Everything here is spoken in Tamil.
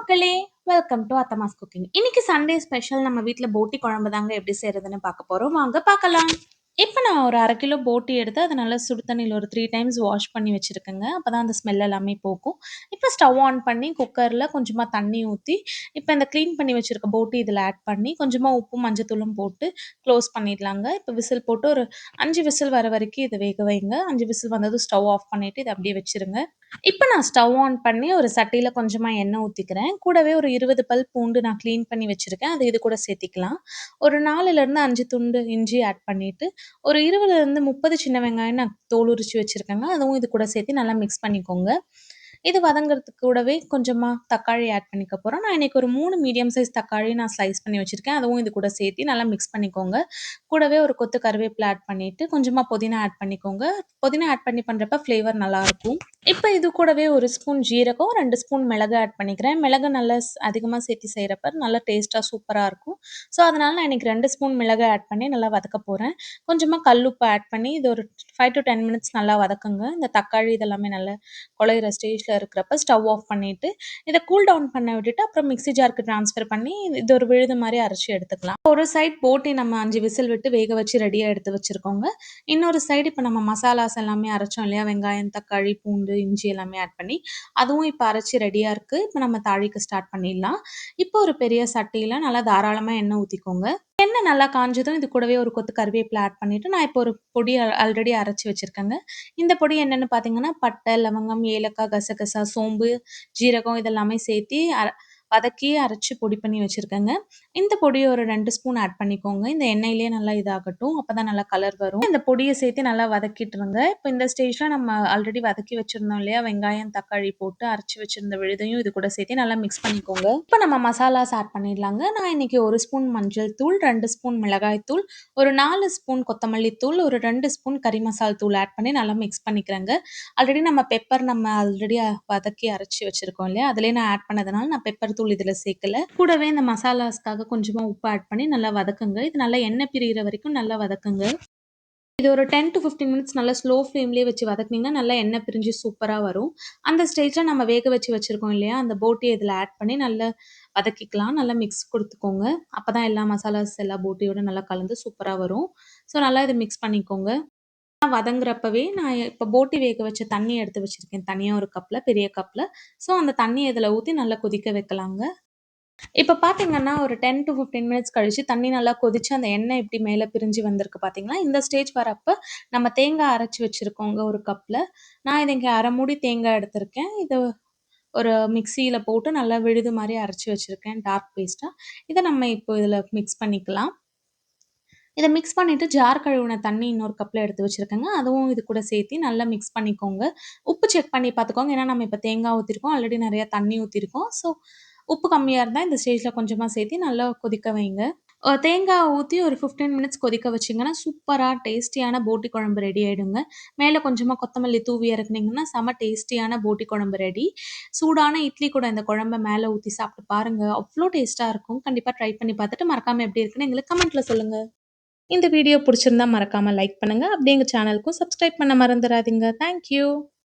மக்களே வெல்கம் டு அத்தமாஸ் குக்கிங் இன்னைக்கு சண்டே ஸ்பெஷல் நம்ம வீட்டில் போட்டி குழம்பு தாங்க எப்படி செய்யறதுன்னு பார்க்க போறோம். வாங்க பார்க்கலாம். இப்போ நான் ஒரு அரை கிலோ போட்டி எடுத்து அதை நல்லா சுடு தண்ணியில் ஒரு த்ரீ டைம்ஸ் வாஷ் பண்ணி வச்சுருக்கேங்க. அப்போ தான் அந்த ஸ்மெல் எல்லாமே போகும். இப்போ ஸ்டவ் ஆன் பண்ணி குக்கரில் கொஞ்சமாக தண்ணி ஊற்றி இப்போ இந்த க்ளீன் பண்ணி வச்சுருக்க போட்டி இதில் ஆட் பண்ணி கொஞ்சமாக உப்பும் மஞ்சத்தூளும் போட்டு க்ளோஸ் பண்ணிடலாங்க. இப்போ விசில் போட்டு ஒரு அஞ்சு விசில் வர வரைக்கும் இதை வேக வைங்க. அஞ்சு விசில் வந்ததும் ஸ்டவ் ஆஃப் பண்ணிவிட்டு இதை அப்படியே வச்சுருங்க. இப்போ நான் ஸ்டவ் ஆன் பண்ணி ஒரு சட்டியில் கொஞ்சமாக எண்ணெய் ஊற்றிக்கிறேன் கூடவே ஒரு இருபது பல் பூண்டு நான் க்ளீன் பண்ணி வச்சுருக்கேன். அது இது கூட சேர்த்திக்கலாம். ஒரு நாலுலேருந்து அஞ்சு துண்டு இஞ்சி ஆட் பண்ணிவிட்டு ஒரு இருபதுலேருந்து முப்பது சின்ன வெங்காயம் நான் தோல் வச்சுருக்கேங்க. அதுவும் இது கூட சேர்த்து நல்லா மிக்ஸ் பண்ணிக்கோங்க. இது வதங்குறதுக்கு கூடவே கொஞ்சமாக தக்காளி ஆட் பண்ணிக்க போகிறோம் நான் இன்றைக்கி ஒரு மூணு மீடியம் சைஸ் தக்காளி நான் ஸ்லைஸ் பண்ணி வச்சுருக்கேன். அதுவும் இது கூட சேர்த்து நல்லா மிக்ஸ் பண்ணிக்கோங்க. கூடவே ஒரு கொத்து கருவேப்பிலை ஆட் பண்ணிவிட்டு கொஞ்சமாக புதினா ஆட் பண்ணிக்கோங்க. புதினா ஆட் பண்ணி பண்ணுறப்ப ஃப்ளேவர் நல்லாயிருக்கும் இப்போ இது கூடவே ஒரு ஸ்பூன் ஜீரகம் ரெண்டு ஸ்பூன் மிளகு ஆட் பண்ணிக்கிறேன். மிளகு நல்லா அதிகமாக சேர்த்து செய்கிறப்ப நல்லா டேஸ்ட்டாக சூப்பராக இருக்கும். ஸோ அதனால் நான் இன்றைக்கி ரெண்டு ஸ்பூன் மிளகு ஆட் பண்ணி நல்லா வதக்க போகிறேன் கொஞ்சமாக கல்லுப்பு ஆட் பண்ணி இது ஒரு ஃபைவ் டு டென் மினிட்ஸ் நல்லா வதக்குங்க. இந்த தக்காளி இதெல்லாமே நல்லா குழையிற ஸ்டேஜில் இருக்கிறப்ப ஸ்டவ் ஆஃப் பண்ணிவிட்டு இதை கூல் டவுன் பண்ண விட்டுட்டு அப்புறம் மிக்ஸி ஜாருக்கு ட்ரான்ஸ்ஃபர் பண்ணி இது ஒரு விழுது மாதிரி அரைச்சி எடுத்துக்கலாம். ஒரு சைட் போட்டி நம்ம அஞ்சு விசில் விட்டு வேக வச்சு ரெடியாக எடுத்து வச்சுருக்கோங்க. இன்னொரு சைடு இப்போ நம்ம மசாலாஸ் எல்லாமே அரைச்சோம் இல்லையா? வெங்காயம் தக்காளி பூண்டு இஞ்சி எல்லாமே ஆட் பண்ணி அதுவும் இப்போ அரைச்சி ரெடியாக இருக்குது இப்போ நம்ம தாழிக்க ஸ்டார்ட் பண்ணிடலாம். இப்போ ஒரு பெரிய சட்டியில் நல்லா தாராளமாக எண்ணெய் ஊற்றிக்கோங்க எண்ணெய் நல்லா காஞ்சதும் இது கூடவே ஒரு கொத்து கருவேப்பிலை ஆட் பண்ணிவிட்டு நான் இப்போ ஒரு பொடி ஆல்ரெடி அரைச்சி வச்சுருக்கேங்க. இந்த பொடி என்னென்னு பார்த்தீங்கன்னா பட்டை லவங்கம் ஏலக்காய் கசகசா சோம்பு ஜீரகம் இதெல்லாமே சேர்த்து வதக்கி அரைச்சி பொடி பண்ணி வச்சுருக்கேங்க. இந்த பொடியை ஒரு ரெண்டு ஸ்பூன் ஆட் பண்ணிக்கோங்க. இந்த எண்ணெயிலேயே நல்லா இதாகட்டும். அப்போ தான் நல்லா கலர் வரும். இந்த பொடியை சேர்த்து நல்லா வதக்கிட்டுருங்க. இப்போ இந்த ஸ்டேஜில் நம்ம ஆல்ரெடி வதக்கி வச்சுருந்தோம் இல்லையா? வெங்காயம் தக்காளி போட்டு அரைச்சி வச்சுருந்த விழுதையும் இது கூட சேர்த்து நல்லா மிக்ஸ் பண்ணிக்கோங்க. இப்போ நம்ம மசாலாஸ் ஆட் பண்ணிடலாங்க. நான் இன்றைக்கி ஒரு ஸ்பூன் மஞ்சள் தூள் ரெண்டு ஸ்பூன் மிளகாய் தூள் ஒரு நாலு ஸ்பூன் கொத்தமல்லி தூள் ஒரு ரெண்டு ஸ்பூன் கறி மசால் தூள் ஆட் பண்ணி நல்லா மிக்ஸ் பண்ணிக்கிறேங்க. ஆல்ரெடி நம்ம பெப்பர் நம்ம ஆல்ரெடி வதக்கி அரைச்சி வச்சுருக்கோம் இல்லையா? அதிலே நான் ஆட் பண்ணதுனால நான் பெப்பர் தூள் இதில் சேர்க்கல. கூடவே இந்த மசாலாஸ்க்காக கொஞ்சமாக உப்பு ஆட் பண்ணி நல்லா வதக்குங்க. இது நல்லா எண்ணெய் பிரிகிற வரைக்கும் நல்லா வதக்குங்க. இது ஒரு டென் டு ஃபிஃப்டீன் மினிட்ஸ் நல்லா ஸ்லோ ஃப்ளேம்லேயே வச்சு வதக்குனீங்கன்னா நல்லா எண்ணெய் பிரிஞ்சு சூப்பராக வரும். அந்த ஸ்டேஜில் நம்ம வேக வச்சு வச்சுருக்கோம் இல்லையா? அந்த போட்டியை இதில் ஆட் பண்ணி நல்லா வதக்கிக்கலாம். நல்லா மிக்ஸ் கொடுத்துக்கோங்க. அப்போ தான் எல்லா மசாலாஸ் எல்லா போட்டியோட நல்லா கலந்து சூப்பராக வரும். ஸோ நல்லா இதை மிக்ஸ் பண்ணிக்கோங்க. வதங்குறப்பவே நான் இப்போ போட்டி வேக வச்ச தண்ணி எடுத்து வச்சுருக்கேன். தனியாக ஒரு கப்பில் பெரிய கப்பில் ஸோ அந்த தண்ணி இதில் ஊற்றி நல்லா கொதிக்க வைக்கலாங்க. இப்போ பார்த்தீங்கன்னா ஒரு டென் டு ஃபிஃப்டீன் மினிட்ஸ் கழிச்சு தண்ணி நல்லா கொதிச்சு அந்த எண்ணெய் இப்படி மேலே பிரிஞ்சு வந்திருக்கு பார்த்தீங்களா இந்த ஸ்டேஜ் வரப்போ நம்ம தேங்காய் அரைச்சி வச்சுருக்கோங்க ஒரு கப்பில் நான் இதை இங்கே அரை மூடி தேங்காய் எடுத்திருக்கேன். இதை ஒரு மிக்சியில் போட்டு நல்லா விழுது மாதிரி அரைச்சி வச்சுருக்கேன் டார்க் பேஸ்ட்டாக இதை நம்ம இப்போ இதில் மிக்ஸ் பண்ணிக்கலாம். இதை மிக்ஸ் பண்ணிவிட்டு ஜார் கழுவின தண்ணி இன்னொரு கப்பில் எடுத்து வச்சுருக்கேங்க. அதுவும் இது கூட சேர்த்து நல்லா மிக்ஸ் பண்ணிக்கோங்க. உப்பு செக் பண்ணி பார்த்துக்கோங்க. ஏன்னா நம்ம இப்போ தேங்காய் ஊற்றிருக்கோம் ஆல்ரெடி நிறையா தண்ணி ஊற்றிருக்கோம் ஸோ உப்பு கம்மியாக இருந்தால் இந்த ஸ்டேஜில் கொஞ்சமாக சேர்த்து நல்லா கொதிக்க வைங்க. தேங்காய் ஊற்றி ஒரு ஃபிஃப்டீன் மினிட்ஸ் கொதிக்க வச்சிங்கன்னா சூப்பராக டேஸ்டியான போட்டி குழம்பு ரெடி ஆகிடுங்க மேலே கொஞ்சமாக கொத்தமல்லி தூவி இறக்குனீங்கன்னா செம டேஸ்டியான போட்டி குழம்பு ரெடி சூடான இட்லி கூட இந்த குழம்பை மேலே ஊற்றி சாப்பிட்டு பாருங்கள் அவ்வளோ டேஸ்ட்டாக இருக்கும். கண்டிப்பாக ட்ரை பண்ணி பார்த்துட்டு மறக்காமல் எப்படி இருக்குன்னு எங்களுக்கு கமெண்ட்டில் சொல்லுங்கள் இந்த வீடியோ பிடிச்சிருந்தா மறக்காமல் லைக் பண்ணுங்கள் அப்படியே எங்கள் சேனலுக்கும் சப்ஸ்கிரைப் பண்ண மறந்துடாதீங்க தேங்க்யூ